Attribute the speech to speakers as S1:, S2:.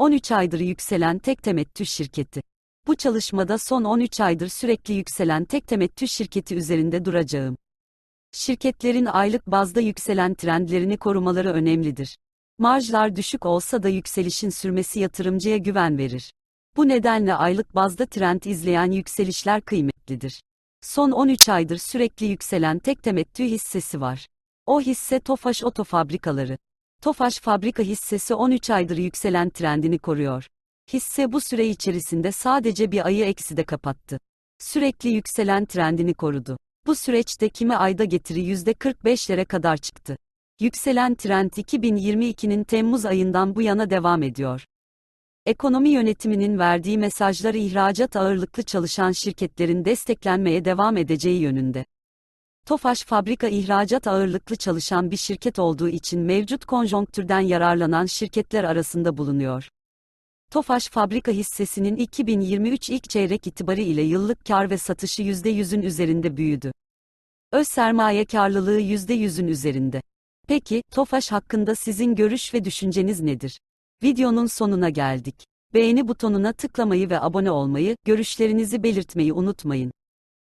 S1: 13 aydır yükselen tek temettü şirketi. Bu çalışmada son 13 aydır sürekli yükselen tek temettü şirketi üzerinde duracağım. Şirketlerin aylık bazda yükselen trendlerini korumaları önemlidir. Marjlar düşük olsa da yükselişin sürmesi yatırımcıya güven verir. Bu nedenle aylık bazda trend izleyen yükselişler kıymetlidir. Son 13 aydır sürekli yükselen tek temettü hissesi var. O hisse Tofaş Otofabrikaları. Tofaş Fabrika hissesi 13 aydır yükselen trendini koruyor. Hisse bu süre içerisinde sadece bir ayı ekside kapattı. Sürekli yükselen trendini korudu. Bu süreçte kimi ayda getiri %45'lere kadar çıktı. Yükselen trend 2022'nin Temmuz ayından bu yana devam ediyor. Ekonomi yönetiminin verdiği mesajları ihracat ağırlıklı çalışan şirketlerin desteklenmeye devam edeceği yönünde. Tofaş fabrika ihracat ağırlıklı çalışan bir şirket olduğu için mevcut konjonktürden yararlanan şirketler arasında bulunuyor. Tofaş fabrika hissesinin 2023 ilk çeyrek itibarı ile yıllık kar ve satışı %100'ün üzerinde büyüdü. Öz sermaye karlılığı %100'ün üzerinde. Peki, Tofaş hakkında sizin görüş ve düşünceniz nedir? Videonun sonuna geldik. Beğeni butonuna tıklamayı ve abone olmayı, görüşlerinizi belirtmeyi unutmayın.